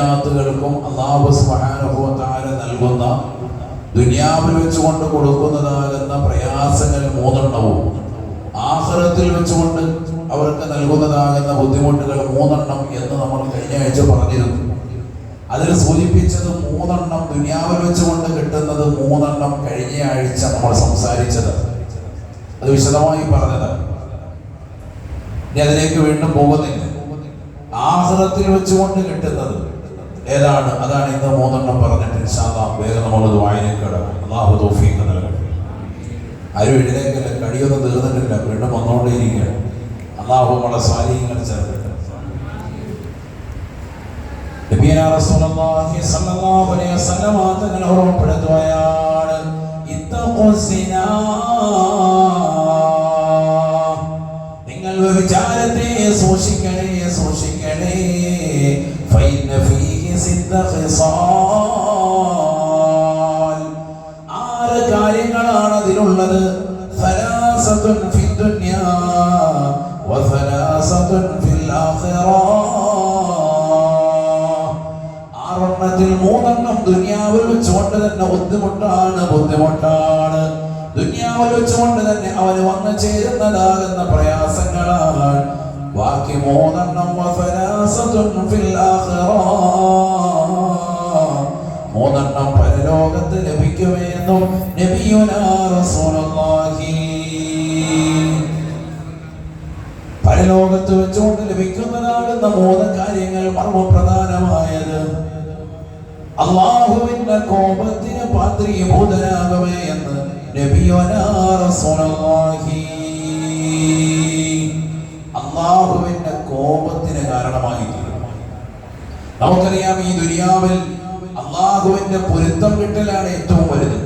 കായിനാത്തുകൾക്കും അള്ളാഹു സ്മഹാനുഭവത്താര നൽകുന്ന ദുനിയാവിൽ വെച്ചുകൊണ്ട് കൊടുക്കുന്നതാകുന്ന പ്രയാസങ്ങൾ മൂന്നെണ്ണവും ആഹ്റത്തിൽ വെച്ചുകൊണ്ട് അവർക്ക് നൽകുന്നതാകുന്ന ബുദ്ധിമുട്ടുകൾ മൂന്നെണ്ണം എന്ന് നമ്മൾ കഴിഞ്ഞ ആഴ്ച പറഞ്ഞിരുന്നു. അതിൽ സൂചിപ്പിച്ചത് മൂന്നെണ്ണം ദുനിയാവിൽ വെച്ചുകൊണ്ട് കിട്ടുന്നത് മൂന്നെണ്ണം കഴിഞ്ഞ ആഴ്ച നമ്മൾ സംസാരിച്ചത്. അത് വിശദമായി പറഞ്ഞത്. ഇനി അതിലേക്ക് വീണ്ടും പോകുന്നില്ല. ആഹ്റത്തിൽ വെച്ചുകൊണ്ട് കിട്ടുന്നത് ഏതാണ്? അതാണ് ഇന്ന് മൂന്നെണ്ണം പറഞ്ഞിട്ട് ഇൻഷാല്ലാ വേഗം നമ്മളത് വായനക്കട അള്ളാഹു തൗഫീഖ് നൽകട്ടെ ആരും എഴുതേക്കല്ല? കഴിയൊന്നും തീർന്നിട്ടില്ല. വീണ്ടും വന്നുകൊണ്ടേയിരിക്കുകയാണ്. അള്ളാഹു നമ്മളെ സ്വാധീനങ്ങൾ ചേർക്കട്ടെ തങ്ങൾ നിങ്ങൾ വിചാരത്തെ സൂക്ഷിക്കണേ സൂക്ഷിക്കണേ. സിദ്ദ ഖിസാൽ. ആറ് കാര്യങ്ങളാണ് അതിലുള്ളത്. ഫലാസത്തുൻ ഫി ദുനിയാ വഫലാസത്തുൻ ഫിൽ ആഖിറ. ആറെണ്ണത്തിൽ മൂന്നെണ്ണം ദുനിയാവിൽ വെച്ചുകൊണ്ട് തന്നെ ബുദ്ധിമുട്ടാണ് ബുദ്ധിമുട്ടാണ്. ദുനിയാവിൽ വെച്ചുകൊണ്ട് തന്നെ അവന് വന്നു ചേരുന്നതാകുന്ന പ്രയാസങ്ങളാണ്. ബാക്കി മൂന്നെണ്ണം ഫിൽ ആഖിറ. മൂന്നെണ്ണം പരലോകത്ത് ലഭിക്കുമെന്നും പരലോകത്ത് വെച്ചുകൊണ്ട് ലഭിക്കുന്നതാകുന്ന മൂന്ന് കാര്യങ്ങൾ മർമ്മപ്രധാനമായത്. അള്ളാഹുവിന്റെ കോപത്തിന് പാത്രീഭൂതനാകുമേ എന്ന് നബിയോനാ അള്ളാഹുവിന്റെ കോപത്തിന് കാരണമായി തീരും നമുക്കറിയാം ഈ ദുനിയാവിൽ അള്ളാഹുവിന്റെ പൊരുത്തം കിട്ടലാണ് ഏറ്റവും വലുത്.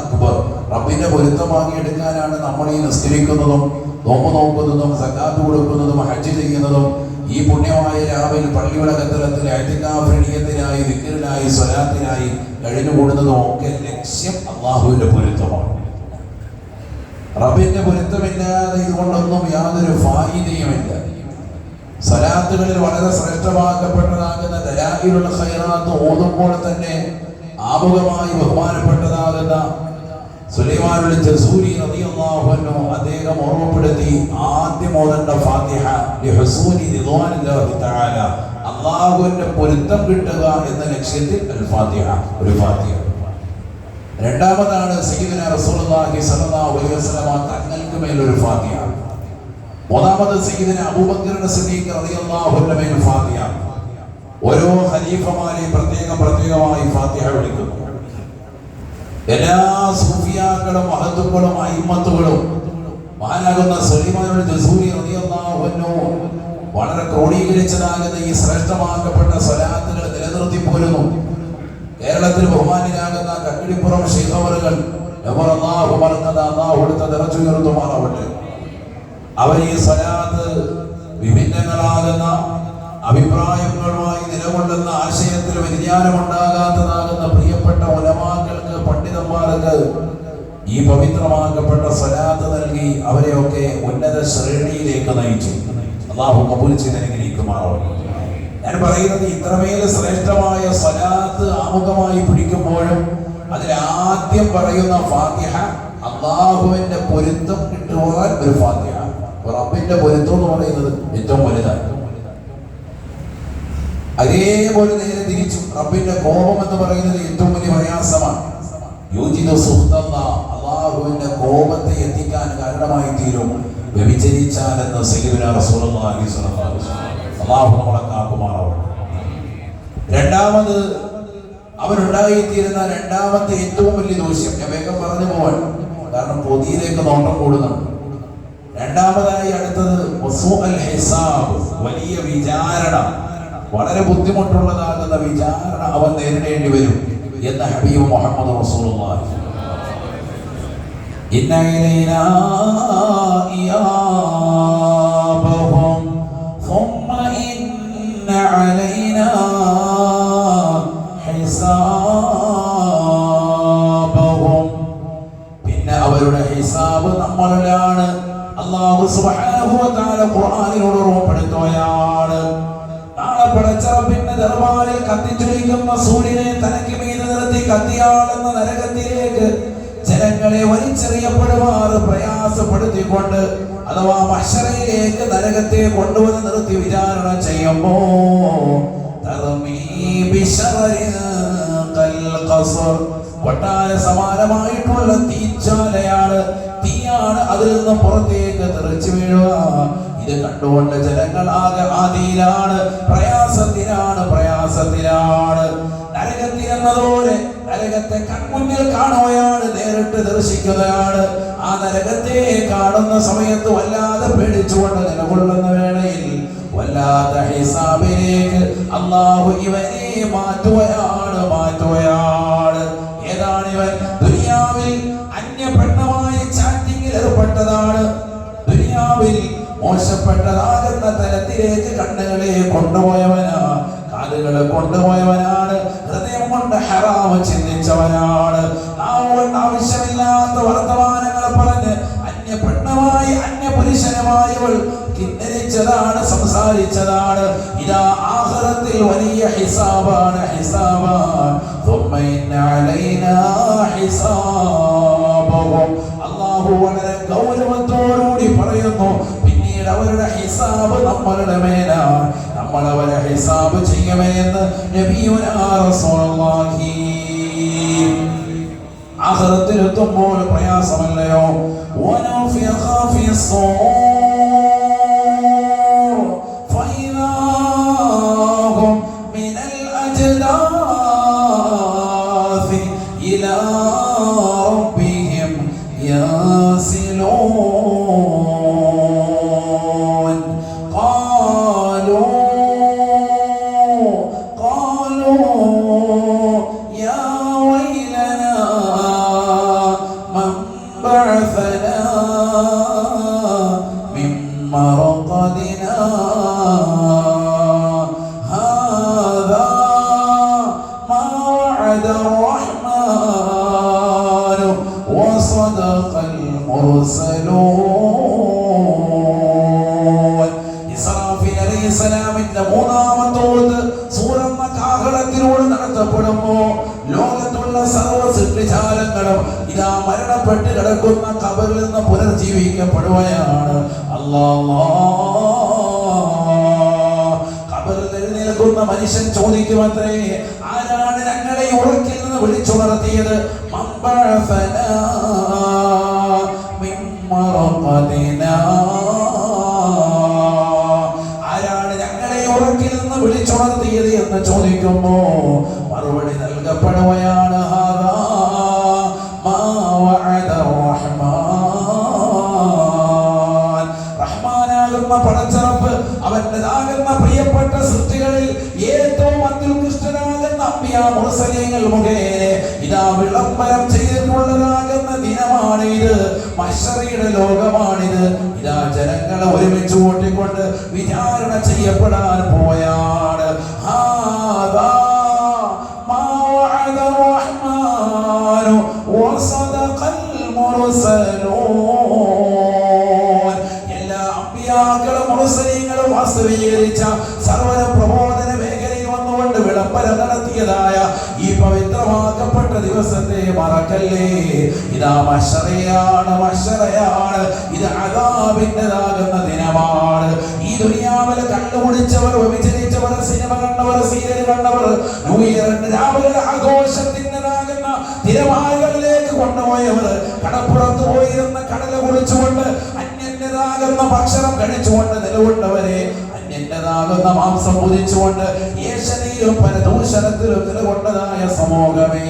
അക്ബർ. റബ്ബിന്റെ പൊരുത്തം വാങ്ങിയെടുക്കാനാണ് നമ്മൾ ഈ നിസ്കരിക്കുന്നതും നോമ്പ് നോക്കുന്നതും സക്കാത്ത് കൊടുക്കുന്നതും ഹജ്ജ് ചെയ്യുന്നതും ഈ പുണ്യമായ രാവിലെ പള്ളിയുടെ കത്തലത്തിൽ അയത്തിനാഫ്രണീയത്തിനായി വിക്കറിനായി സ്വലാത്തിനായി കഴിഞ്ഞുകൂടുന്നതും ഒക്കെ ലക്ഷ്യം അള്ളാഹുവിന്റെ പൊരുത്തമാണ്. റബ്ബിന്റെ പൊരുത്തമില്ലാതെ ഇതുകൊണ്ടൊന്നും യാതൊരു ഫായിദയുമില്ല. സലാത്തുകളിൽ വളരെ ശ്രേഷ്ഠമാക്കപ്പെട്ടതാകുന്ന ദലായിലുള്ള ഖൈറാത്ത് ഓതുമ്പോൾ തന്നെ ആമുഖമായി ബഹുമാനപ്പെട്ടതാകുന്ന സുലൈമാനുൽ ജസൂരി റളിയല്ലാഹു അദ്ദേഹം ഓർമ്മപ്പെടുത്തി ആദ്യം ഓതേണ്ട ഫാത്തിഹ ലിഹുസൂനി റിദ്വാനില്ലാഹി തആല. അല്ലാഹുവിന്റെ പൊരുത്തം കിട്ടുക എന്ന ലക്ഷ്യത്തിൽ അൽ ഫാത്തിഹ ഒരു ഫാത്തിഹ. രണ്ടാമതാണ് സയ്യിദുന റസൂലുള്ളാഹി സ്വല്ലല്ലാഹു അലൈഹി വസല്ലം തങ്ങൾക്ക് മേൽ ഒരു ഫാത്തിഹ. മൂന്നാമത് സയ്യിദിന് അബൂബക്കറിന്റെ സിദ്ദീഖ് അൻഹു ഫാതിഹ ഓരോ ഖലീഫമാരെയും പ്രത്യേകം പ്രത്യേകമായി ഫാത്തിഹ വിളിക്കുന്നു. എല്ലാ സൂഫിയാക്കളും മഹത്വങ്ങളും അയിമത്തുകളും മഹാനാകുന്ന സലീമാനുൽ ജസൂരി റളിയല്ലാഹു അൻഹു വളരെ ക്രോഡീകരിച്ചതാകുന്ന ഈ ശ്രേഷ്ഠമാക്കപ്പെട്ട സ്വലാത്തുകൾ നിലനിർത്തി പോരുന്നു കേരളത്തിൽ ബഹുമാനിയാകുന്ന കക്കിടിപ്പുറം ശൈഖവറുകൾ അള്ളാഹു മറന്നത് അള്ളാഹു എടുത്ത നിറച്ചുയർത്തുമാറാവട്ടെ. അവർ ഈ സലാത്ത് വിഭിന്നങ്ങളാകുന്ന അഭിപ്രായങ്ങളുമായി നിലകൊള്ളുന്ന ആശയത്തിൽ വ്യതിയാനമുണ്ടാകാത്തതാകുന്ന പ്രിയപ്പെട്ട ഉലമാക്കൾക്ക് പണ്ഡിതന്മാർക്ക് ഈ പവിത്രമാക്കപ്പെട്ട സലാത്ത് നൽകി അവരെയൊക്കെ ഉന്നത ശ്രേണിയിലേക്ക് നയിച്ചു. അള്ളാഹു കബൂൽ ചെയ്തനുഗ്രഹിക്കുമാറാവട്ടെ ഞാൻ പറയുന്നത് ഇത്രമേൽ ശ്രേഷ്ഠമായ സലാത്ത് ആമുഖമായി പിടിക്കുമ്പോഴും അതിൽ ആദ്യം പറയുന്ന ഫാത്തിഹ അള്ളാഹുവിന്റെ പൊരുത്തം കിട്ടുവാൻ ഒരു ഫാത്തിഹ. റബ്ബിന്റെ പൊരുത്തം എന്ന് പറയുന്നത് ഏറ്റവും വലുതാണ്. അതേപോലെ നേരെ തിരിച്ചു റബ്ബിന്റെ കോപം എന്ന് പറയുന്നത് ഏറ്റവും വലിയ പ്രയാസമാണ്. യോജിത സുഹൃത്തല്ല അള്ളാഹുവിന്റെ കോപത്തെ എത്തിക്കാൻ കാരണമായി തീരും വ്യഭിചരിച്ചാലെന്ന് അലൈഹി വസല്ലം അള്ളാഹു നമ്മളെ രണ്ടാമത് അവനുണ്ടായിത്തീരുന്ന രണ്ടാമത്തെ ഏറ്റവും വലിയ ദോഷം ഞാൻ വേഗം പറഞ്ഞു പോവാൻ. കാരണം പൊതിയിലേക്ക് നോട്ടം കൂടുന്നുണ്ട് രണ്ടാമതായി അടുത്തത് ഹിസാബ് വലിയ വിചാരണ. വളരെ ബുദ്ധിമുട്ടുള്ളതാകുന്ന വിചാരണ അവൻ നേരിടേണ്ടി വരും എന്ന് ഹബീബ് മുഹമ്മദ് റസൂലുള്ളാഹി. ഇന്ന ഇലൈനാ അള്ളാഹു സുബ്ഹാനഹു വ തആല ഖുർആനിലൂടെ ഓർമ്മപ്പെടുത്തുകയാണ് നാളെ പടച്ചറപ്പിന്റെ ദർബാറിൽ കത്തിച്ചൊലിക്കുന്ന സൂര്യനെ തനക്ക് മീത് നിർത്തി കത്തിയാടുന്ന നരകത്തിലേക്ക് ജനങ്ങളെ വലിച്ചെറിയപ്പെടുമാറ് പ്രയാസപ്പെടുത്തിക്കൊണ്ട് അഥവാ മഷറയിലേക്ക് നരകത്തെ കൊണ്ടുവന്ന് നിർത്തി വിചാരണ ചെയ്യുമ്പോ. കൊട്ടാര സമാനമായിട്ടുള്ള തീച്ചാലയാണ് തീയാണ് അതിൽ നിന്ന് പുറത്തേക്ക് തെറിച്ചു വീഴുക? ഇത് കണ്ടുകൊണ്ട് ജനങ്ങൾ ആകെ ആദിയിലാണ് പ്രയാസത്തിലാണ് പ്രയാസത്തിലാണ്. നരകത്തിൽ എന്നതുപോലെ നരകത്തെ കൺമുന്നിൽ കാണുകയാണ് നേരിട്ട് ദർശിക്കുകയാണ്. ആ നരകത്തെ കാണുന്ന സമയത്ത് വല്ലാതെ പേടിച്ചുകൊണ്ട് നിലകൊള്ളുന്ന വേളയിൽ വല്ലാത്ത ഹിസാബിലേക്ക് അള്ളാഹു ഇവനെ മാറ്റുകയാണ് മാറ്റുകയാണ്. ഏതാണ് ഇവൻ? മോശപ്പെട്ടതാണ് ദുനിയാവിൽ മോശപ്പെട്ടതാകുന്ന തലത്തിലേക്ക് കണ്ണുകളെ കൊണ്ടുപോയവനാ. കാലുകളെ കൊണ്ടുപോയവനാണ്. ഹൃദയം കൊണ്ട് ഹറാമ ചിന്തിച്ചവനാണ്. നാവുകൊണ്ട് ആവശ്യമില്ലാത്ത വർത്തമാനങ്ങൾ പറഞ്ഞ് അന്യ പെണ്ണുമായി അന്യ പുരുഷനുമായവൾ സംസാരിച്ചതാണ്. ഇതാ ആഹ്റത്തിൽ വലിയ ഹിസാബാണ് ഹിസാബാണ് അള്ളാഹു വളരെ ഗൗരവത്തോടുകൂടി പറയുന്നു പിന്നീട് അവരുടെ ഹിസാബ് നമ്മളുടെ മേലാ നമ്മൾ അവരെ ഹിസാബ് ചെയ്യുമേ എന്ന് ആഹ്റത്തിലെത്തുമ്പോൾ പ്രയാസമല്ലയോ? ഓനോ ينسلون قالوا قالوا يا ويلنا من بعثنا من مرقدنا؟ هذا ഇസ്ലാമിന്റെ മൂന്നാമത്തെ സൂറന്ന കാഹളത്തിലൂടെ നടത്തപ്പെടുമ്പോ ലോകത്തുള്ള സർവ സൃഷ്ടിജാലങ്ങളും ഇതാ മരണപ്പെട്ട് കിടക്കുന്ന കബറിൽ നിന്ന് പുനർജീവിക്കപ്പെടുകയാണ്. അല്ലാ കബറിൽ എഴുന്നേൽക്കുന്ന മനുഷ്യൻ ചോദിക്കുമത്രേ ആരാണ് ഞങ്ങളെ ഉറക്കിൽ നിന്ന് വിളിച്ചുണർത്തിയത്? മമ്പഴ മിമ്മറഖദിനാ. ആരാണ് ഞങ്ങളെ ഉറക്കിൽ നിന്ന് വിളിച്ചുണർത്തിയത് എന്ന് ചോദിക്കുമ്പോ മറുപടി നൽകപ്പെടുകയാണ് പടച്ചറപ്പ് അവന്റെതാകുന്ന പ്രിയപ്പെട്ട സൃഷ്ടികളിൽ ഏറ്റവും അത്യുത്കൃഷ്ടനാകുന്ന അമ്പിയ മുർസലീങ്ങൾ മുഖേന ഇതാ വിളംബരം ചെയ്തിട്ടുള്ളതാകുന്ന ദിനമാണ് ഇത് മഷറിയുടെ ലോകമാണിത്. ഇതാ ജനങ്ങളെ ഒരുമിച്ച് കൂട്ടിക്കൊണ്ട് വിചാരണ ചെയ്യപ്പെടാൻ പോയാണ്. എല്ലാ അമ്പിയാക്കളും മുർസലീങ്ങളും വാസ്തവീകരിച്ച സർവ പ്രബോധന മേഖലയിൽ വന്നുകൊണ്ട് നടത്തിയതായ ഈ പവിത്രമാക്കപ്പെട്ട ദിവസത്തെ മറക്കല്ലേ? ഇതാ മഷറയാണ് മഷറയാണ് ഇത് അതാബിന്റെതാകുന്ന ദിനമാണ്. ഈ ദുനിയാവിൽ കണ്ടുപിടിച്ചവർ വ്യഭിചരിച്ചവർ സിനിമ കണ്ടവർ സീരിയൽ കണ്ടവർ ന്യൂ ഇയറിന്റെ രാവിലെ ആഘോഷത്തിന്റെതാകുന്ന തിരമാലകളിലേക്ക് കൊണ്ടുപോയവർ കടപ്പുറത്ത് പോയിരുന്ന കടല കുളിച്ചുകൊണ്ട് അന്യന്റേതാകുന്ന ഭക്ഷണം കഴിച്ചുകൊണ്ട് നിലകൊണ്ടവരെ നിന്റേതാകുന്ന മാംസം പൂജിച്ചുകൊണ്ട് പല ദൂഷണത്തിലും നിലകൊണ്ടതായ സമൂഹമേ.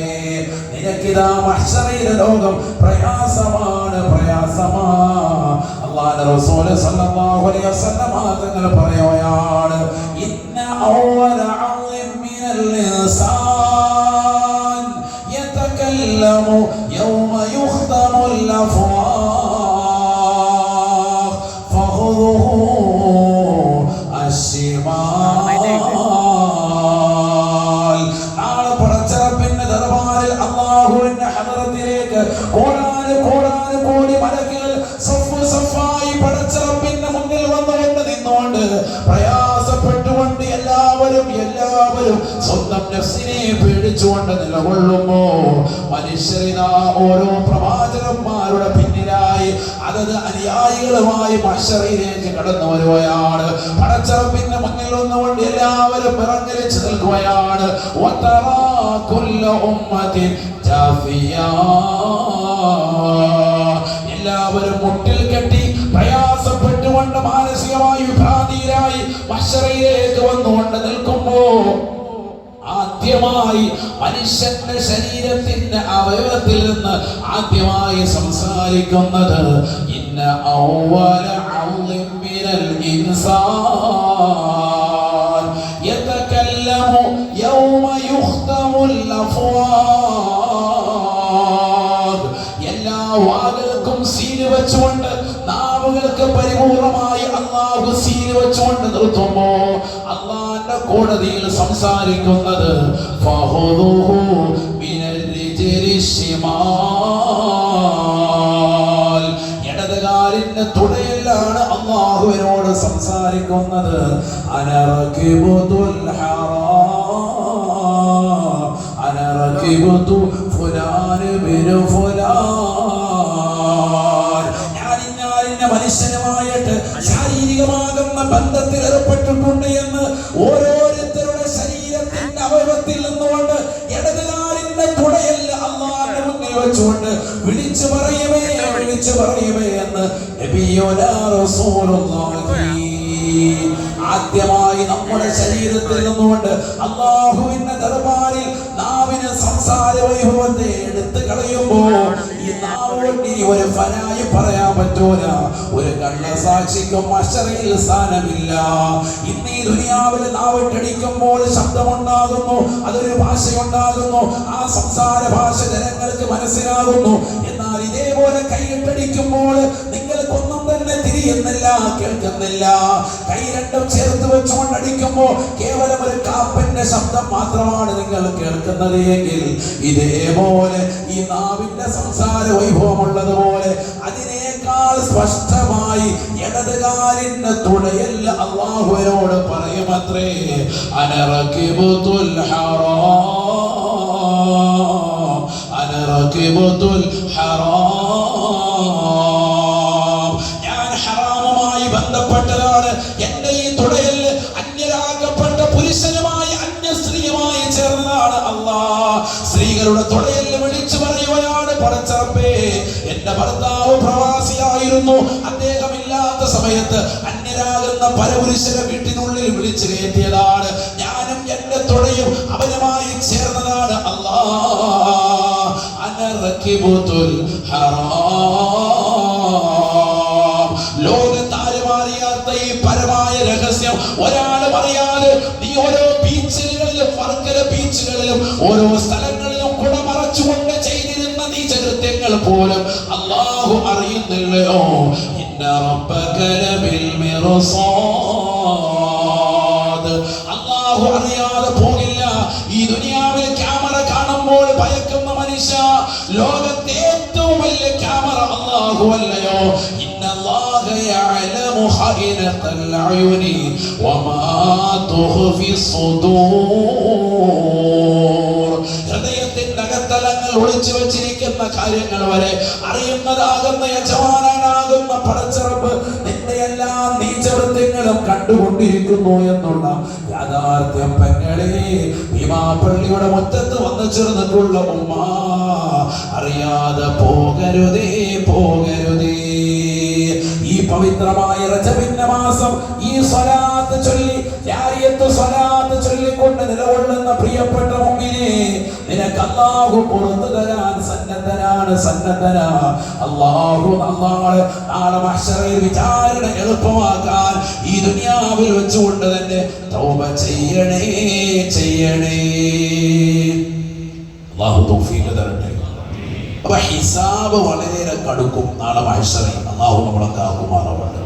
നിനക്കിതാ മഹ്ഷറയിലെ ലോകം പ്രയാസമാണ് പ്രയാസമാ. അലൈഹി വസല്ലം പറയുകയാണ് ഇന്ന അവല അളിം മിനൽ ഇൻസാൻ യതകല്ലമു യൗമ യുഖ്തമുൽ ദൂതന്മാരുടെ പിന്നിലായി അതത് അനുയായികളുമായി മഷറയിലേക്ക് കടന്നു വരുകയാണ്. പടച്ചറപ്പിന്റെ മുന്നിൽ ഒന്നുകൊണ്ട് എല്ലാവരും പിറങ്ങലിച്ച് നിൽക്കുകയാണ്. എല്ലാവരും മുട്ടിൽ കെട്ടി പ്രയാസപ്പെട്ടുകൊണ്ട് മാനസികമായി വിഭ്രാന്തിയിലായി മഷറയിലേക്ക് വന്നുകൊണ്ട് നിൽക്കുമ്പോ ആദ്യമായി മനുഷ്യന്റെ ശരീരത്തിന്റെ അവയവത്തിൽ നിന്ന് ആദ്യമായി സംസാരിക്കുന്നത് ഇന്ന ഔവല മിനൽ ഇൻസാൻ. യതകല്ലമു യൗമ യുഖ്തമുൽ അഫ്വാദ്. എല്ലാ വാകൾക്കും സീൽ വെച്ചുകൊണ്ട് നാവുകൾക്ക് പരിപൂർണമായി അള്ളാഹു സീൽ വെച്ചുകൊണ്ട് നിർത്തുമ്പോ അള്ളാന്റെ കോടതിയിൽ സംസാരിക്കുന്നത് തുടയിലാണ് അള്ളാഹുവിനോട് സംസാരിക്കുന്നത്. ശാരീരികമാകുന്ന ബന്ധത്തിൽ ഏർപ്പെട്ടിട്ടുണ്ട് എന്ന് ഓരോരുത്തരുടെ ആദ്യമായി നമ്മുടെ ശരീരത്തിൽ നിന്നുകൊണ്ട് അള്ളാഹുവിന്റെ ദർബാറിൽ നാവിന് സംസാര വൈഭവത്തെ എടുത്തു കളയുമ്പോ ഈ നാവുകൊണ്ട് ഇനി ഒരു ഫനായി പറയാൻ പറ്റൂല. ഒരു കള്ളസാക്ഷിക്കും അശറയിൽ സ്ഥാനമില്ല. ഇന്ന് ഈ ദുനിയാവിൽ നാവിട്ടടിക്കുമ്പോൾ ശബ്ദമുണ്ടാകുന്നു അതൊരു ഭാഷയുണ്ടാകുന്നു ആ സംസാര ഭാഷ ജനങ്ങൾക്ക് മനസ്സിലാകുന്നു. എന്നാൽ ഇതേപോലെ കൈയിട്ടടിക്കുമ്പോൾ തന്നെ തിരിയുന്നില്ല കേൾക്കുന്നില്ല. കൈ രണ്ടും ചേർത്ത് വെച്ചുകൊണ്ട് അടിക്കുമ്പോ കേവലം ഒരു കാപ്പന്റെ ശബ്ദം മാത്രമാണ് നിങ്ങൾ കേൾക്കുന്നത് എങ്കിൽ ഇതേപോലെ ഈ നാവിന്റെ സംസാര വൈഭവമുള്ളതുപോലെ അതിനേക്കാൾ സ്പഷ്ടമായി ഇടതുകാലിന്റെ തുടയല്ല അള്ളാഹുവിനോട് പറയുമത്രേ അനറക്കിബുത്തുൽ ഹറാം. പടച്ചറപ്പേ എന്റെ ഭർത്താവ് പ്രവാസിയായിരുന്നു. അദ്ദേഹം ഇല്ലാത്ത സമയത്ത് അന്യരാകുന്ന പരപുരുഷനെ വീട്ടിനുള്ളിൽ വിളിച്ചു കയറ്റിയതാണ്. ഞാനും എന്റെ തുടയും അവനുമായി ചേർന്നതാണ്. അല്ലാ അനറക്കിബുത്തുൽ ഹറാം. ലോകത്താരുമാറിയാത്ത ഈ പരമായ രഹസ്യം ഒരാളും അറിയാതെ നീ ഓരോ ബീച്ചുകളിലും വർക്കല ബീച്ചുകളിലും ഓരോ സ്ഥലങ്ങളിലും പോലും അള്ളാഹു അറിയുന്നില്ലയോ? അള്ളാഹു അറിയാതെ പോകില്ല. ഈ ദുനിയാവിൽ ക്യാമറ കാണുമ്പോൾ ഭയക്കുന്ന മനുഷ്യ ലോകത്തെ ഏറ്റവും വലിയ ക്യാമറ അള്ളാഹു അല്ലയോ? ഇന്നല്ലാഹ യഅലമു ഖൈനത്തൽ അയുനി വമാ ഒളിച്ചു വെച്ചിരിക്കുന്ന കാര്യങ്ങൾ വരെ അറിയുന്നതാകുന്ന യജമാനാകുന്ന പടച്ചിറപ്പ് നിന്റെ എല്ലാ നീചവൃത്യങ്ങളും കണ്ടുകൊണ്ടിരിക്കുന്നു എന്നുള്ള യാഥാർത്ഥ്യം പെങ്ങളെ ഭീമാപ്പള്ളിയുടെ മുറ്റത്ത് വന്നു ചേർന്നിട്ടുള്ള ഉമ്മ അറിയാതെ പോകരുതേ പോകരുതേ. ഈ പവിത്രമായ റജബിന്റെ മാസം ഈ സ്വലാത്ത് ചൊല്ലി അള്ളാഹു പുറത്തു തരാൻ സന്നദ്ധനാണ് സന്നദ്ധന. അള്ളാഹു നാളെ നാളെ മഹ്ശറയിൽ വിചാരണ എളുപ്പമാക്കാൻ ഈ ദുനിയാവിൽ വെച്ചുകൊണ്ട് തന്നെ തൗബ ചെയ്യണേ ചെയ്യണേ. അള്ളാഹു തൗഫീഖ് തരട്ടെ. അപ്പൊ ഹിസാബ് വളരെ കടുക്കും നാളെ മഹ്ശറയിൽ അള്ളാഹു നമ്മളെ കാക്കുമാറാവട്ടെ.